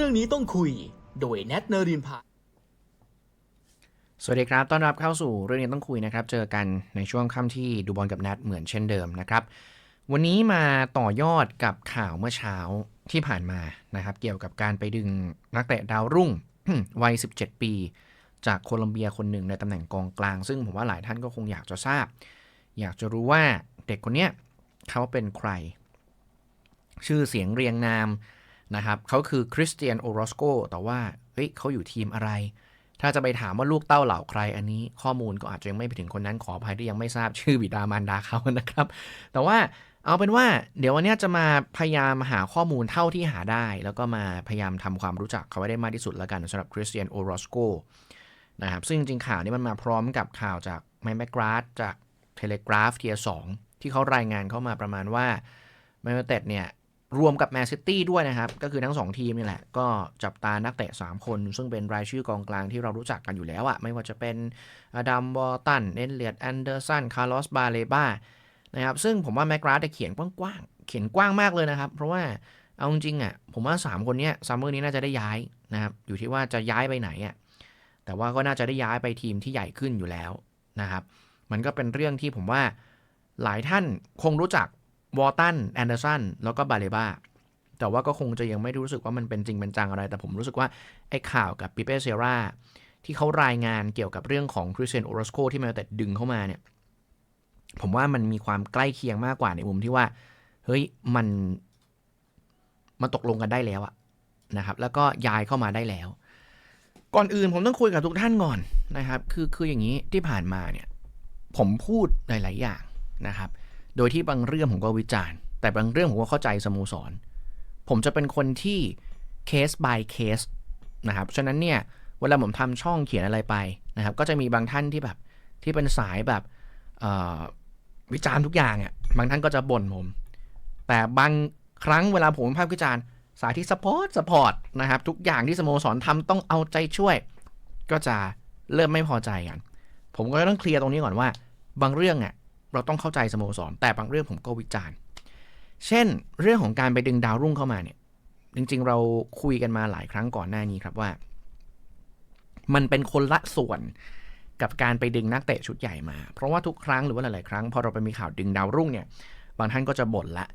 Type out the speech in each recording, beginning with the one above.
รื่องนี้ต้องคุย โดยแนทเนรินพาสวัสดีครับ ต้อนรับเข้าสู่เรื่องนี้ต้องคุยนะครับ เจอกันในช่วงค่ำที่ดูบอลกับนัดเหมือนเช่นเดิมนะครับ วันนี้มาต่อยอดกับข่าวเมื่อเช้าที่ผ่านมานะครับ เกี่ยวกับการไปดึงนักเตะดาวรุ่ง วัย 17 ปี จากโคลอมเบียคนหนึ่งในตำแหน่งกองกลาง ซึ่งผมว่าหลายท่านก็คงอยากจะทราบ อยากจะรู้ว่าเด็กคนเนี้ยเขาเป็นใคร ชื่อเสียงเรียงนาม นะครับเขาคือคริสเตียนโอโรสโกแต่ว่าเฮ้ยเขาอยู่ทีมอะไร ถ้าจะไปถามว่าลูกเต้าเหล่าใครอันนี้ ข้อมูลก็อาจจะยังไม่ไปถึงคนนั้นขออภัยที่ยังไม่ทราบชื่อบิดามารดาเขานะครับ แต่ว่าเอาเป็นว่าเดี๋ยววันนี้จะมาพยายามหาข้อมูลเท่าที่หาได้ แล้วก็มาพยายามทำความรู้จักเขาให้ได้มากที่สุดแล้วกันสำหรับคริสเตียนโอโรสโกนะครับซึ่งจริงข่าวนี้มันมาพร้อมกับข่าวจากแมนแมกราฟจากเทเลกราฟเทียสองที่เขารายงานเข้ามาประมาณว่าแมนเเต็ดเนี่ย รวมกับแมนซิตี้ด้วยนะครับ ก็คือทั้ง 2 ทีมนี่แหละ ก็จับตานักเตะ 3 คน ซึ่งเป็นรายชื่อกองกลางที่เรารู้จักกันอยู่แล้วอะไม่ว่าจะเป็นอดัมวอตันเอเลียดแอนเดอร์สันคาร์ลอสบาเลบานะครับ ซึ่งผมว่าแมกราสจะเขียนกว้างๆ เขียนกว้างมากเลยนะครับ เพราะว่าเอาจริงๆอะผมว่า 3 คนนี้ซัมเมอร์นี้น่าจะได้ย้ายนะครับ อยู่ที่ว่าจะย้ายไปไหนอะแต่ว่าก็น่าจะได้ย้ายไปทีมที่ใหญ่ขึ้นอยู่แล้วนะครับ มันก็เป็นเรื่องที่ผมว่าหลายท่านคงรู้จัก วอลตันแอนเดอร์สันแล้วก็บาเลบาแต่ว่าก็คงจะยังไม่รู้สึกว่ามันเป็นจริงเป็นจังอะไร แต่ผมรู้สึกว่า ไอ้ข่าวกับปิเป้เซราที่เขารายงานเกี่ยวกับเรื่องของคริสเตียนโอโรสโกที่มาแต่ดึงเข้ามาเนี่ย ผมว่ามันมีความใกล้เคียงมากกว่าในมุมที่ว่า เฮ้ยมันมันตกลงกันได้แล้วอะนะครับ แล้วก็ย้ายเข้ามาได้แล้ว ก่อนอื่นผมต้องคุยกับทุกท่านก่อนนะครับ คือคืออย่างนี้ที่ผ่านมาเนี่ย ผมพูดหลาย ๆ อย่างนะครับ โดยที่บางเรื่องผมก็วิจารณ์ แต่บางเรื่องผมก็เข้าใจสโมสร ผมจะเป็นคนที่เคส by เคสนะครับ ฉะนั้นเนี่ย เวลาผมทำช่องเขียนอะไรไปนะครับ ก็จะมีบางท่านที่แบบที่เป็นสายแบบวิจารณ์ทุกอย่างอะ บางท่านก็จะบ่นผม แต่บางครั้งเวลาผมภาพวิจารณ์ สายที่สปอร์ตสปอร์ตนะครับ ทุกอย่างที่สโมสรทำต้องเอาใจช่วย ก็จะเริ่มไม่พอใจกัน ผมก็ต้องเคลียร์ตรงนี้ก่อนว่า บางเรื่องอะ เราต้องเข้าใจสโมสร แต่บางเรื่องผมก็วิจารณ์ เช่น เรื่องของการไปดึงดาวรุ่งเข้ามาเนี่ย จริงๆ เราคุยกันมาหลายครั้งก่อนหน้านี้ครับว่า มันเป็นคนละส่วนกับการไปดึงนักเตะชุดใหญ่มา เพราะว่าทุกครั้งหรือว่าหลายๆ ครั้งพอเราไปมีข่าวดึงดาวรุ่งเนี่ย บางท่านก็จะบ่นละ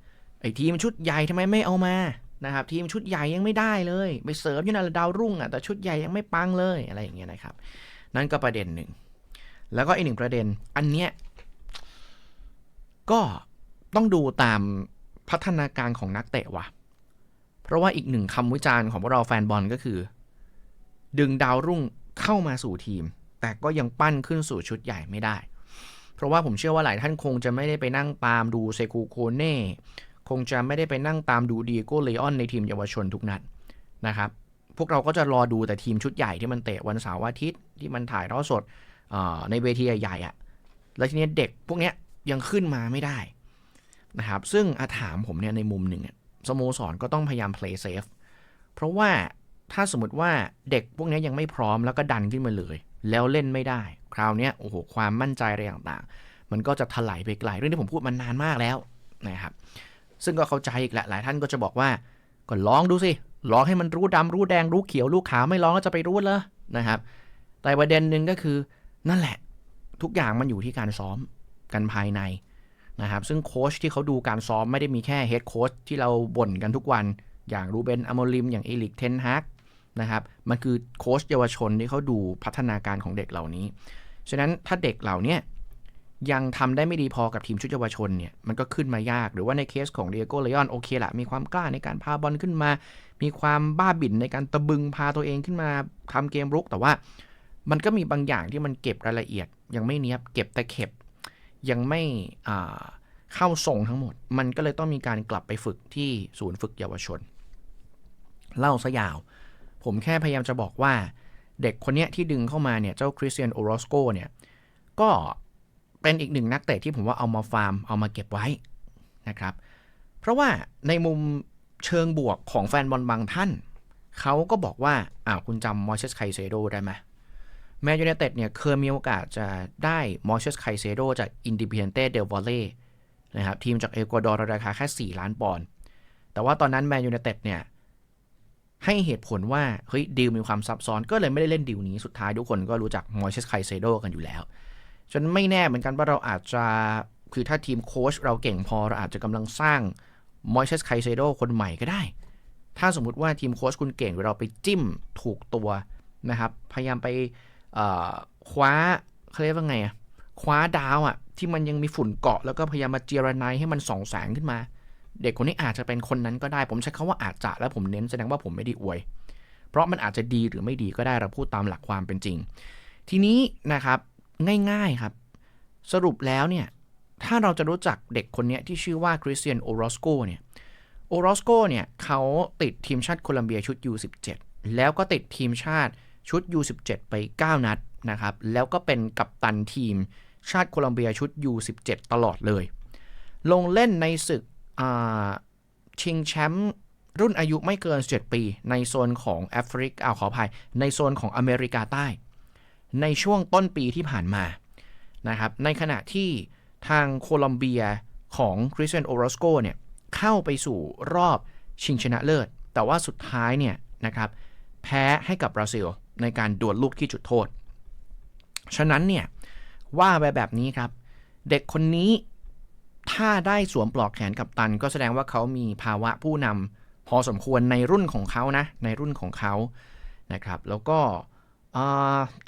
ไอ้ทีมชุดใหญ่ทำไมไม่เอามานะครับทีมชุดใหญ่ยังไม่ได้เลย ไปเสริมอยู่ในดาวรุ่งอะแต่ชุดใหญ่ยังไม่ปังเลยอะไรอย่างเงี้ยนะครับ นั่นก็ประเด็นหนึ่ง แล้วก็อีกหนึ่งประเด็น อันเนี้ย ก็ต้องดูตามพัฒนาการของนักเตะว่ะ เพราะว่าอีกหนึ่งคำวิจารณ์ของพวกเราแฟนบอลก็คือ ดึงดาวรุ่งเข้ามาสู่ทีม แต่ก็ยังปั้นขึ้นสู่ชุดใหญ่ไม่ได้ เพราะว่าผมเชื่อว่าหลายท่านคงจะไม่ได้ไปนั่งตามดูเซกูโคเน่คงจะไม่ได้ไปนั่งตามดูดีโก้เลออนในทีมเยาวชนทุกนัดนะครับ พวกเราก็จะรอดูแต่ทีมชุดใหญ่ที่มันเตะวันเสาร์อาทิตย์ที่มันถ่ายทอดสดในเวทีใหญ่ๆอะ่ะแล้วทีนี้เด็กพวกเนี้ย ยังขึ้นมาไม่ได้นะครับซึ่งอาถามผมเนี่ยในมุมหนึ่งสโมสรก็ต้องพยายาม play safe เพราะว่าถ้าสมมติว่าเด็กพวกนี้ยังไม่พร้อมแล้วก็ดันขึ้นมาเลย แล้วเล่นไม่ได้ คราวนี้โอ้โหความมั่นใจอะไรต่างๆ มันก็จะถลายไปไกลเรื่องที่ผมพูดมานานมากแล้วนะครับซึ่งก็เข้าใจอีกแหละหลายท่านก็จะบอกว่าก็ลองดูสิลองให้มันรู้ดำรู้แดงรู้เขียวรู้ขาวไม่ลองก็จะไปรู้เลยนะครับ แต่ประเด็นหนึ่งก็คือนั่นแหละ ทุกอย่างมันอยู่ที่การซ้อม กันภายในนะครับซึ่งโค้ชที่เขาดูการซ้อมไม่ได้มีแค่เฮดโค้ชที่เราบ่นกันทุกวัน อย่างรูเบนอโมลิม อย่างเอลิกเทนฮักนะครับมันคือโค้ชเยาวชนที่เขาดูพัฒนาการของเด็กเหล่านี้ ฉะนั้นถ้าเด็กเหล่านี้ยังทำได้ไม่ดีพอกับทีมชุดเยาวชนเนี่ยมันก็ขึ้นมายากหรือว่าในเคสของเดียโกเลออนโอเคละมีความกล้าในการพาบอลขึ้นมา มีความบ้าบิ่นในการตะบึงพาตัวเองขึ้นมาทำเกมรุก แต่ว่ามันก็มีบางอย่างที่มันเก็บรายละเอียด ยังไม่เนี้ยบเก็บแต่เข็บ ยังไม่เข้าทรงทั้งหมด มันก็เลยต้องมีการกลับไปฝึกที่ศูนย์ฝึกเยาวชน เล่าซะยาว ผมแค่พยายามจะบอกว่า เด็กคนนี้ที่ดึงเข้ามาเนี่ย เจ้าคริสเตียนโอโรสโกเนี่ย ก็เป็นอีกหนึ่งนักเตะที่ผมว่าเอามาฟาร์ม เอามาเก็บไว้นะครับ เพราะว่าในมุมเชิงบวกของแฟนบอลบางท่าน เขาก็บอกว่าอ้าวคุณจำมอร์เชสไคเซโดได้ไหม แมนยูไนเต็ดเนี่ยเคยมีโอกาสจะได้มอร์เชสไคเซโดจากอินดิเพนเตเดลวอลเล่นะครับทีมจากเอกวาดอร์ราคาแค่ 4 ล้านปอนด์แต่ว่าตอนนั้นแมนยูไนเต็ดเนี่ยให้เหตุผลว่าเฮ้ยดีลมีความซับซ้อนก็เลยไม่ได้เล่นดีลนี้สุดท้ายทุกคนก็รู้จักมอยเชสไคเซโดกันอยู่แล้ว จนไม่แน่เหมือนกันว่าเราอาจจะคือถ้าทีมโค้ชเราเก่งพอเราอาจจะกำลังสร้างมอยเชสไคเซโดคนใหม่ก็ได้ ถ้าสมมุติว่าทีมโค้ชคุณเก่งเราไปจิ้มถูกตัวนะครับ พยายามไป คว้าเขาเรียกว่าไงอะคว้าดาวอะที่มันยังมีฝุ่นเกาะแล้วก็พยายามมาเจรไนให้มันส่องแสงขึ้นมา เด็กคนนี้อาจจะเป็นคนนั้นก็ได้ ผมใช้คาว่าอาจจะแล้วผมเน้นแสดงว่าผมไม่ได้อวย เพราะมันอาจจะดีหรือไม่ดีก็ได้เราพูดตามหลักความเป็นจริง ทีนี้นะครับง่ายๆครับ สรุปแล้วเนี่ยถ้าเราจะรู้จักเด็กคนนี้ที่ชื่อว่าคริสเตียนโอรอสโกเนี่ยโอรอสโกเนี่ยเขาติดทีมชาติโคลัมเบียชุด U17 แล้วก็ติดทีมชาติ ชุด U17 ไป 9 นัดนะครับ แล้วก็เป็นกัปตันทีมชาติโคลัมเบียชุด U17 ตลอดเลย ลงเล่นในศึกชิงแชมป์รุ่นอายุไม่เกิน 7 ปี ในโซนของแอฟริกาขออภัย ในโซนของอเมริกาใต้ ในช่วงต้นปีที่ผ่านมานะครับ ในขณะที่ทางโคลอมเบียของคริสเตียนโอรสโกเนี่ยเข้าไปสู่รอบชิงชนะเลิศ แต่ว่าสุดท้ายเนี่ยนะครับแพ้ให้กับบราซิล ในการดวลลูกที่จุดโทษ ฉะนั้นเนี่ยว่าไปแบบนี้ครับ เด็กคนนี้ถ้าได้สวมปลอกแขนกับตัน ก็แสดงว่าเขามีภาวะผู้นำพอสมควรในรุ่นของเขานะ ในรุ่นของเขานะครับ แล้วก็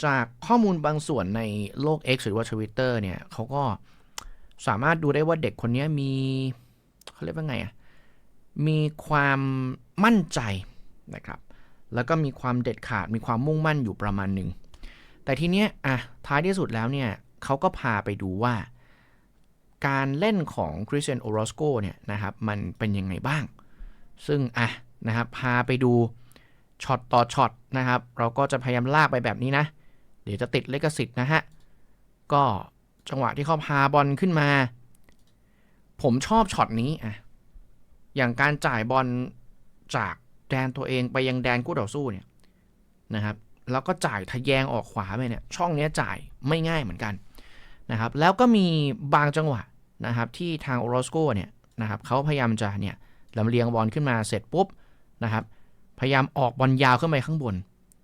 จากข้อมูลบางส่วนในโลก X หรือว่า Twitter เนี่ยเขาก็สามารถดูได้ว่าเด็กคนนี้มีเขาเรียกว่าไงอะมีความมั่นใจนะครับ แล้วก็มีความเด็ดขาดมีความมุ่งมั่นอยู่ประมาณหนึ่ง แต่ทีเนี้ยอะท้ายที่สุดแล้วเนี่ยเขาก็พาไปดูว่า การเล่นของคริสเตียนโอรสโกเนี่ยนะครับมันเป็นยังไงบ้าง ซึ่งอะนะครับพาไปดูช็อตต่อช็อตนะครับ เราก็จะพยายามลากไปแบบนี้นะ เดี๋ยวจะติดเลกสิทธิ์นะฮะ ก็จังหวะที่เขาพาบอลขึ้นมา ผมชอบช็อตนี้อะอย่างการจ่ายบอลจาก แดนตัวเองไปยังแดนคู่ต่อสู้เนี่ยนะครับแล้วก็จ่ายทะแยงออกขวาไปเนี่ยช่องนี้จ่ายไม่ง่ายเหมือนกันนะครับแล้วก็มีบางจังหวะนะครับที่ทางโอรสโกเนี่ยนะครับเขาพยายามจะเนี่ยลำเลียงบอลขึ้นมาเสร็จปุ๊บนะครับพยายามออกบอลยาวขึ้นไปข้างบน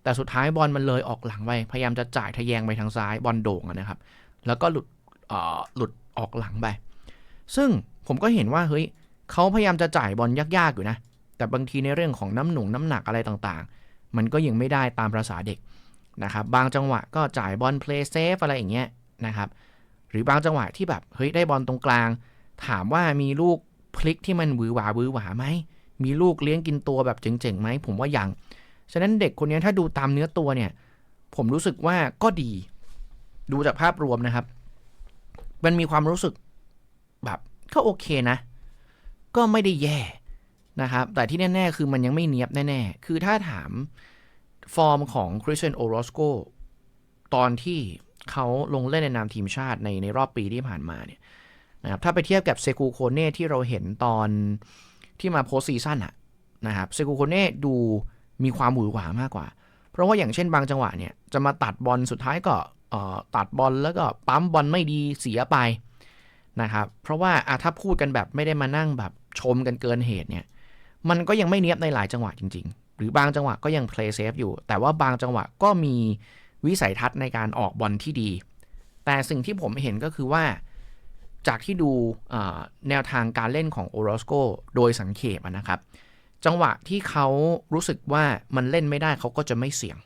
แต่สุดท้ายบอลมันเลยออกหลังไปพยายามจะจ่ายทะแยงไปทางซ้ายบอลโด่งนะครับ แล้วก็หลุดเอ่อหลุดออกหลังไปซึ่งผมก็เห็นว่าเฮ้ยเขาพยายามจะจ่ายบอลยากๆอยู่นะ แต่บางทีในเรื่องของน้ำหนุงน้ำหนักอะไรต่างๆ มันก็ยังไม่ได้ตามประษาเด็กนะครับ บางจังหวะก็จ่ายบอลเพลย์เซฟอะไรอย่างเงี้ยนะครับ หรือบางจังหวะที่แบบเฮ้ยได้บอลตรงกลาง ถามว่ามีลูกพลิกที่มันวือหวาวือหวาไหมมีลูกเลี้ยงกินตัวแบบเจ๋งๆไหมผมว่ายัง ฉะนั้นเด็กคนนี้ถ้าดูตามเนื้อตัวเนี่ย ผมรู้สึกว่าก็ดี ดูจากภาพรวมนะครับ มันมีความรู้สึกแบบก็โอเคนะ ก็ไม่ได้แย่ นะครับ แต่ที่แน่ ๆ คือมันยังไม่เนียบแน่ ๆ คือถ้าถามฟอร์มของคริสเตียนโอโรสโกตอนที่เขาลงเล่นในนามทีมชาติในในรอบปีที่ผ่านมาเนี่ยนะครับถ้าไปเทียบกับเซกูโคเน่ที่เราเห็นตอนที่มาโพสซีซั่นอะนะครับเซกูโคเน่ดูมีความหวือหวามากกว่า เพราะว่าอย่างเช่นบางจังหวะเนี่ย จะมาตัดบอลสุดท้ายก็ตัดบอลแล้วก็ปั๊มบอลไม่ดีเสียไปนะครับ เพราะว่าถ้าพูดกันแบบไม่ได้มานั่งแบบชมกันเกินเหตุเนี่ย มันก็ยังไม่เนียบในหลายจังหวะจริง ๆ หรือบางจังหวะก็ยัง play safe อยู่ แต่ว่าบางจังหวะก็มีวิสัยทัศน์ในการออกบอลที่ดี แต่สิ่งที่ผมเห็นก็คือว่า จากที่ดูแนวทางการเล่นของโอโรสโกโดยสังเขปนะครับ จังหวะที่เขารู้สึกว่ามันเล่นไม่ได้เขาก็จะไม่เสี่ยง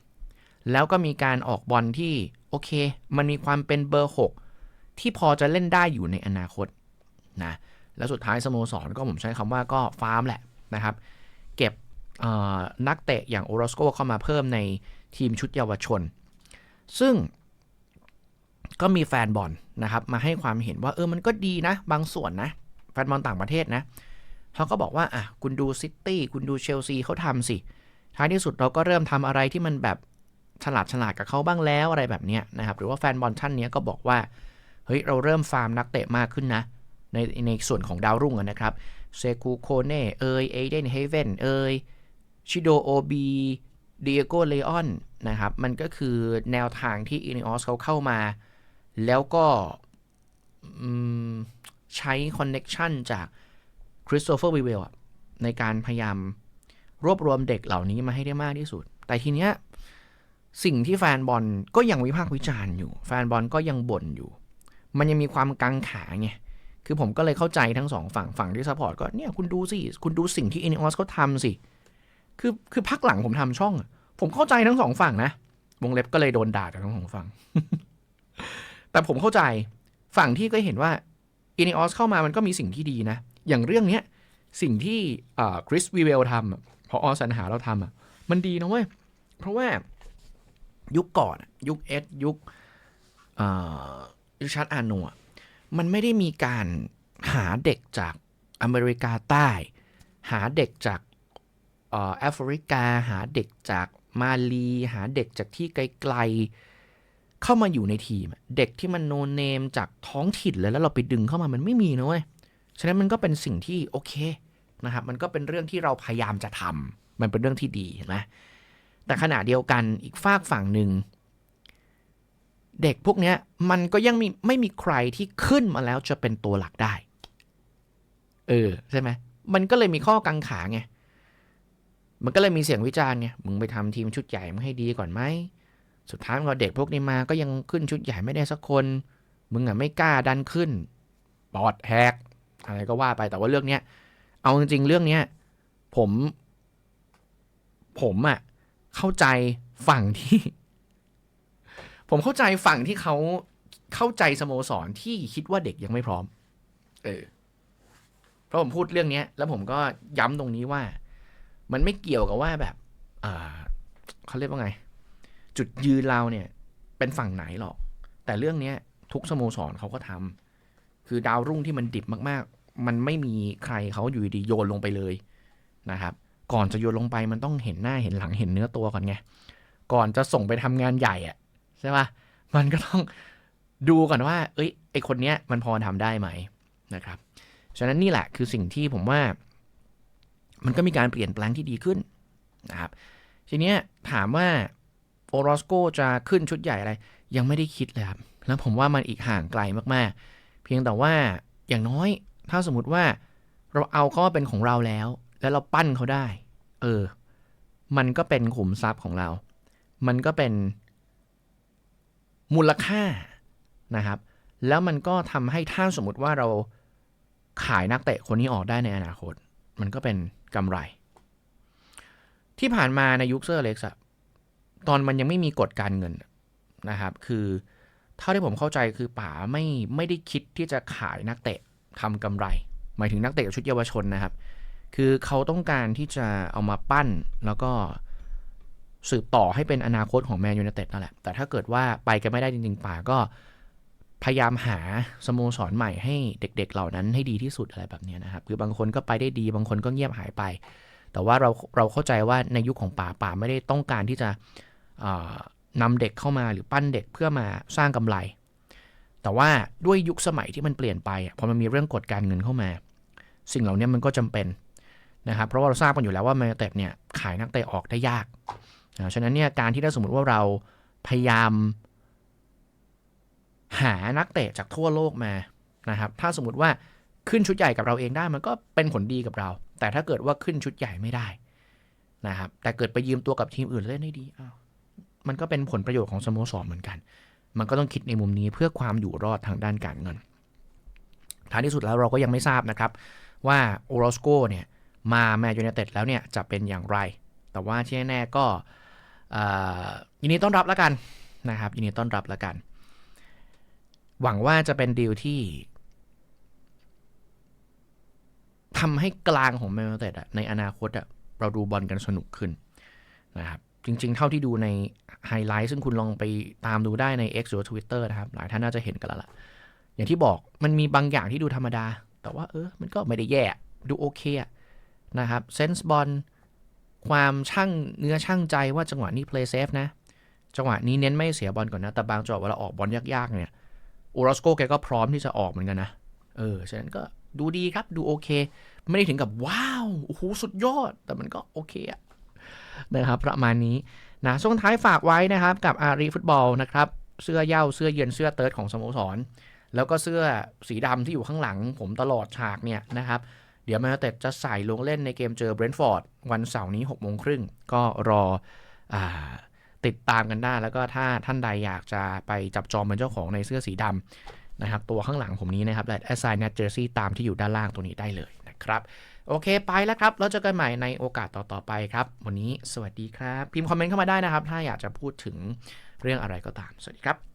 แล้วก็มีการออกบอลที่โอเค มันมีความเป็นเบอร์ 6 ที่พอจะเล่นได้อยู่ในอนาคตนะ แล้วสุดท้ายสโมสรก็ผมใช้คำว่าก็ฟาร์มแหละ นะครับ เก็บนักเตะอย่างโอโรสโกเข้ามาเพิ่มในทีมชุดเยาวชน ซึ่งก็มีแฟนบอลนะครับมาให้ความเห็นว่าเออมันก็ดีนะ บางส่วนนะ แฟนบอลต่างประเทศนะเขาก็บอกว่าอะคุณดูซิตี้คุณดูเชลซีเขาทำสิ ท้ายที่สุดเราก็เริ่มทำอะไรที่มันแบบฉลาดฉลาดกับเขาบ้างแล้วอะไรแบบเนี้ยนะครับ หรือว่าแฟนบอลท่านนี้ก็บอกว่า เฮ้ย เราเริ่มฟาร์มนักเตะมากขึ้นนะ ในในส่วนของดาวรุ่งนะครับ เซกูโคเน่เอยเอเดนเฮเวนเอยชิโดโอบีเดียโกเลออนนะครับ มันก็คือแนวทางที่อินิออสเขาเข้ามา แล้วก็ใช้คอนเน็ชันจากคริสโตเฟอร์วิเวลในการพยายามรวบรวมเด็กเหล่านี้มาให้ได้มากที่สุด แต่ทีเนี้ยสิ่งที่แฟนบอลก็ยังวิพากษ์วิจารณ์อยู่ แฟนบอลก็ยังบ่นอยู่ มันยังมีความกังขาไง คือผมก็เลยเข้าใจทั้งสองฝั่งฝั่งที่ซัพพอร์ตก็เนี่ยคุณดูสิ คุณดูสิ่งที่อินออสเขาทำสิ คือคือพักหลังผมทำช่อง ผมเข้าใจทั้งสองฝั่งนะ วงเล็บก็เลยโดนด่าจากทั้งสองฝั่ง แต่ผมเข้าใจฝั่งที่ก็เห็นว่าอินออสเข้ามามันก็มีสิ่งที่ดีนะ อย่างเรื่องเนี้ยสิ่งที่คริสวีเวลทำพออสัญหาเราทำอะมันดีนะเว้ย เพราะว่ายุคก่อนยุคเอสยุคริชาร์ดอาร์โนอะ มันไม่ได้มีการหาเด็กจากอเมริกาใต้ หาเด็กจากแอฟริกา หาเด็กจากมาลี หาเด็กจากที่ไกลๆ เข้ามาอยู่ในทีม เด็กที่มันโนเนมจากท้องถิ่นเลยแล้วเราไปดึงเข้ามามันไม่มีนะเว้ยฉะนั้นมันก็เป็นสิ่งที่โอเคนะครับมันก็เป็นเรื่องที่เราพยายามจะทำมันเป็นเรื่องที่ดีเห็นไหมแต่ขณะเดียวกันอีกฝากฝั่งหนึ่ง เด็กพวกนี้มันก็ยังมีไม่มีใครที่ขึ้นมาแล้วจะเป็นตัวหลักได้ เออ ใช่ไหมมันก็เลยมีข้อกังขาไง มันก็เลยมีเสียงวิจารณ์ไง มึงไปทำทีมชุดใหญ่มาให้ดีก่อนไหม สุดท้ายพอเด็กพวกนี้มาก็ยังขึ้นชุดใหญ่ไม่ได้สักคน มึงอะไม่กล้าดันขึ้น ปอดแหกอะไรก็ว่าไป แต่ว่าเรื่องเนี้ย เอาจริงๆเรื่องเนี้ย ผม ผมอะเข้าใจฝั่งที่ ผมเข้าใจฝั่งที่เขาเข้าใจสโมสรที่คิดว่าเด็กยังไม่พร้อม เออ เพราะผมพูดเรื่องเนี้ย แล้วผมก็ย้ำตรงนี้ว่า มันไม่เกี่ยวกับว่าแบบอ่าเขาเรียกว่าไง จุดยืนเราเนี่ย เป็นฝั่งไหนหรอก แต่เรื่องเนี้ย ทุกสโมสรเขาก็ทำคือดาวรุ่งที่มันดิบมากๆ มันไม่มีใครเขาอยู่ดีๆโยนลงไปเลยนะครับ ก่อนจะโยนลงไปมันต้องเห็นหน้าเห็นหลังเห็นเนื้อตัวก่อนไง ก่อนจะส่งไปทำงานใหญ่อะ ใช่ปะมันก็ต้องดูก่อนว่า เอ้ย ไอคนเนี้ยมันพอทำได้ไหมนะครับ ฉะนั้นนี่แหละคือสิ่งที่ผมว่า มันก็มีการเปลี่ยนแปลงที่ดีขึ้นนะครับ ทีเนี้ยถามว่าโอรอสโกจะขึ้นชุดใหญ่อะไร ยังไม่ได้คิดเลยครับ แล้วผมว่ามันอีกห่างไกลมากๆ เพียงแต่ว่าอย่างน้อย ถ้าสมมติว่าเราเอาเขามาเป็นของเราแล้ว แล้วเราปั้นเขาได้ เออ มันก็เป็นขุมทรัพย์ของเรา มันก็เป็น มูลค่านะครับ แล้วมันก็ทำให้ถ้าสมมติว่าเราขายนักเตะคนนี้ออกได้ในอนาคต มันก็เป็นกำไร ที่ผ่านมาในยุคเซอร์เล็กซ์ตอนมันยังไม่มีกฎการเงินนะครับ คือเท่าที่ผมเข้าใจคือป๋าไม่ไม่ได้คิดที่จะขายนักเตะทำกำไร หมายถึงนักเตะชุดเยาวชนนะครับ คือเขาต้องการที่จะเอามาปั้นแล้วก็ สืบต่อให้เป็นอนาคตของแมนยูไนเต็ดนั่นแหละ แต่ถ้าเกิดว่าไปกันไม่ได้จริงๆป่าก็พยายามหาสโมสรใหม่ให้เด็ก ๆ เหล่านั้นให้ดีที่สุดอะไรแบบนี้นะครับ คือบางคนก็ไปได้ดี บางคนก็เงียบหายไป แต่ว่าเราเราเข้าใจว่าในยุคของป่าป่าไม่ได้ต้องการที่จะนำเด็กเข้ามาหรือปั้นเด็กเพื่อมาสร้างกำไร แต่ว่าด้วยยุคสมัยที่มันเปลี่ยนไปพอมันมีเรื่องกฎการเงินเข้ามา สิ่งเหล่านี้มันก็จำเป็นนะครับ เพราะว่าเราทราบกันอยู่แล้วว่าแมนยูเต็ดเนี่ยขายนักเตะออกได้ยาก ฉะนั้นเนี่ยการที่ถ้าสมมติว่าเราพยายาม หานักเตะจากทั่วโลกมานะครับ ถ้าสมมติว่าขึ้นชุดใหญ่กับเราเองได้มันก็เป็นผลดีกับเรา แต่ถ้าเกิดว่าขึ้นชุดใหญ่ไม่ได้นะครับ แต่เกิดไปยืมตัวกับทีมอื่นเล่นได้ดีอ้าวมันก็เป็นผลประโยชน์ของสโมสรเหมือนกัน มันก็ต้องคิดในมุมนี้เพื่อความอยู่รอดทางด้านการเงิน ท้ายที่สุดแล้วเราก็ยังไม่ทราบนะครับ ว่าโอโรสโกเนี่ยมาแมนยูไนเต็ดแล้วเนี่ยจะเป็นอย่างไร แต่ว่าที่แน่ๆก็ ยินดีต้อนรับแล้วกันนะครับยินดีต้อนรับแล้วกัน หวังว่าจะเป็นดีลที่ทำให้กลางของแมนยูไนเต็ดในอนาคตเราดูบอลกันสนุกขึ้นนะครับจริงๆ เท่าที่ดูในไฮไลท์ซึ่งคุณลองไปตามดูได้ใน X หรือ Twitter นะครับ หลายท่านน่าจะเห็นกันแล้วล่ะ อย่างที่บอกมันมีบางอย่างที่ดูธรรมดา แต่ว่าเออ มันก็ไม่ได้แย่ ดูโอเคนะครับเซนส์บอล ความช่างเนื้อช่างใจว่าจังหวะนี้ play safe นะ จังหวะนี้เน้นไม่เสียบอลก่อนนะ แต่บางจังหวะเวลาออกบอลยากๆเนี่ยโอรสโกแกก็พร้อมที่จะออกเหมือนกันนะ เออ ฉะนั้นก็ดูดีครับ ดูโอเค ไม่ได้ถึงกับว้าว โอ้โห สุดยอด แต่มันก็โอเคอะนะครับ ประมาณนี้นะช่วงท้ายฝากไว้นะครับกับอารีฟุตบอลนะครับ เสื้อเย่า เสื้อเยือน เสื้อเติร์ดของสโมสร แล้วก็เสื้อสีดำที่อยู่ข้างหลังผมตลอดฉากเนี่ยนะครับ เดี๋ยวแมนยูเต็ดจะใส่ลงเล่นในเกมเจอเบรนท์ฟอร์ดวันเสาร์นี้6โมงครึ่งก็รออติดตามกันได้ แล้วก็ถ้าท่านใดอยากจะไปจับจองเป็นเจ้าของในเสื้อสีดำนะครับ ตัวข้างหลังผมนี้นะครับและ assign net jersey ตามที่อยู่ด้านล่างตัวนี้ได้เลยนะครับ โอเคไปแล้วครับ แล้วเจอกันใหม่ในโอกาสต่อ ๆ ไปครับ วันนี้สวัสดีครับ พิมพ์คอมเมนต์เข้ามาได้นะครับ ถ้าอยากจะพูดถึงเรื่องอะไรก็ตาม สวัสดีครับ